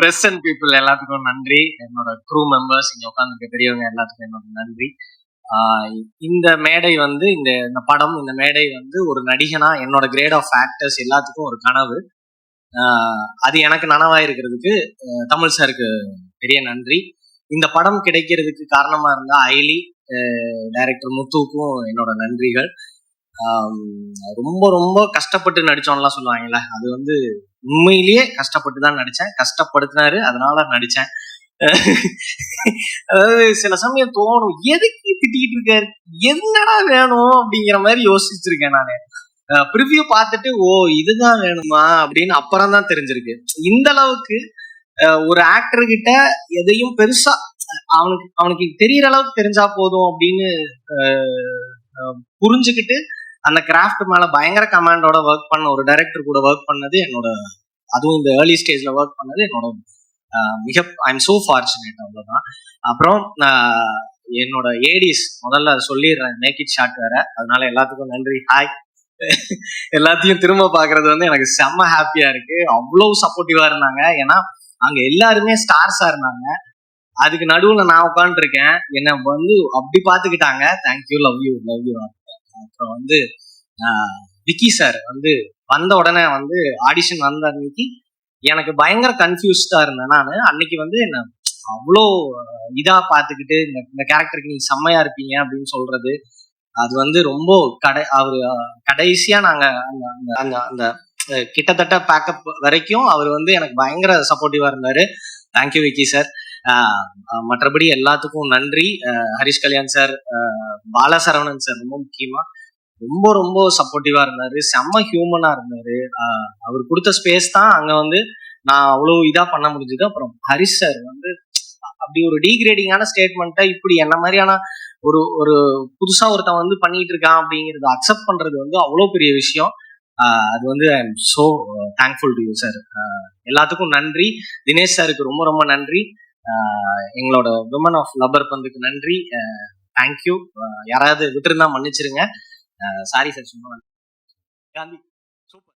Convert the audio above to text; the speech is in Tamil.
ப்ரெஸ் அண்ட் பீப்புள் எல்லாத்துக்கும் நன்றி. என்னோட க்ரூ மெம்பர்ஸ் இங்க உட்காந்துருக்க பெரியவங்க எல்லாத்துக்கும் என்னோட நன்றி. இந்த மேடை வந்து இந்த இந்த படம் இந்த மேடை வந்து ஒரு நடிகனா என்னோட கிரேட் ஆஃப் ஆக்டர்ஸ் எல்லாத்துக்கும் ஒரு கனவு. அது எனக்கு நனவாயிருக்கிறதுக்கு தமிழ் சாருக்கு பெரிய நன்றி. இந்த படம் கிடைக்கிறதுக்கு காரணமா இருந்தா ஐலி டைரக்டர் முத்துவுக்கும் என்னோட நன்றிகள். ரொம்ப ரொம்ப கஷ்டப்பட்டு நடிச்சோம்லாம் சொல்லுவாங்கல்ல அது வந்து உண்மையிலேயே கஷ்டப்பட்டு தான் நடிச்சேன். கஷ்டப்படுத்தினாரு அதனால நடிச்சேன். அதாவது சில சமயம் தோணும் எதுக்கு திட்டிகிட்டு இருக்காரு? என்னடா வேணும் அப்படிங்கிற மாதிரி யோசிச்சிருக்கேன் நானு. ப்ரிவியூ பார்த்துட்டு ஓ இதுதான் வேணுமா அப்படின்னு அப்புறம் தான் தெரிஞ்சிருக்கு. இந்த அளவுக்கு அஹ், ஒரு ஆக்டர் கிட்ட எதையும் பெருசா அவனுக்கு அவனுக்கு தெரியற அளவுக்கு தெரிஞ்சா போதும் அப்படின்னு அஹ், புரிஞ்சுக்கிட்டு அந்த கிராஃப்ட் மேல பயங்கர கமாண்டோட ஒர்க் பண்ண ஒரு டைரக்டர் கூட ஒர்க் பண்ணது என்னோட அதுவும் இந்த ஏர்லி ஸ்டேஜ்ல ஒர்க் பண்ணது என்னோட மிக ஐ எம் சோ ஃபார்ச்சுனேட் அவ்வளவுதான். அப்புறம் என்னோட ஏடிஸ் முதல்ல சொல்லிடுறேன். மேக் ஷாட் வேற. அதனால எல்லாத்துக்கும் நன்றி. ஹாய் எல்லாத்தையும் திரும்ப பாக்குறது வந்து எனக்கு செம்ம ஹாப்பியா இருக்கு. அவ்வளவு சப்போர்ட்டிவா இருந்தாங்க. ஏன்னா அங்க எல்லாருமே ஸ்டார்ஸா இருந்தாங்க. அதுக்கு நடுவுல நான் உட்காந்துருக்கேன் என்னை வந்து அப்படி பாத்துக்கிட்டாங்க thank you love you love you அப்புறம் வந்து விக்கி சார் வந்து வந்த உடனே வந்து ஆடிஷன் வந்த அன்னைக்கு எனக்கு பயங்கர கன்ஃபியூஸ்டாக இருந்தேன் நான். அன்னைக்கு வந்து என்ன அவ்வளோ இதாக பார்த்துக்கிட்டு இந்த இந்த கேரக்டருக்கு நீங்கள் செம்மையாக இருப்பீங்க அப்படின்னு சொல்றது. அது வந்து ரொம்ப கடை அவர் கடைசியாக நாங்கள் அந்த அந்த அந்த அந்த கிட்டத்தட்ட பேக்கப் வரைக்கும் அவர் வந்து எனக்கு பயங்கர சப்போர்ட்டிவாக இருந்தார். தேங்க்யூ விக்கி சார் மற்றபடி எல்லாத்துக்கும் நன்றி. அஹ், ஹரிஷ் கல்யாண் சார் பாலசரவணன் சார் ரொம்ப முக்கியமா. ரொம்ப ரொம்ப சப்போர்ட்டிவா இருந்தாரு. செம்ம ஹியூமனா இருந்தாரு. ஆஹ் அவர் கொடுத்த ஸ்பேஸ் தான் அங்க வந்து நான் அவ்வளவு இதா பண்ண முடிஞ்சது. அப்புறம் ஹரிஷ் சார் வந்து அப்படி ஒரு டீக்ரேடிங்கான ஸ்டேட்மெண்ட்டை இப்படி என்ன மாதிரியான ஒரு ஒரு புதுசா ஒருத்தன் வந்து பண்ணிட்டு இருக்கான் அப்படிங்கறத அக்செப்ட் பண்றது வந்து அவ்வளோ பெரிய விஷயம். ஆஹ் அது வந்து I am so thankful to you sir எல்லாத்துக்கும் நன்றி. தினேஷ் சாருக்கு ரொம்ப ரொம்ப நன்றி. எங்களோட விமன் ஆஃப் லப்பர் பந்துக்கு நன்றி. தேங்க்யூ யாராவது விட்டுருந்தா மன்னிச்சிருங்க. சாரி சார் சும்மா காந்தி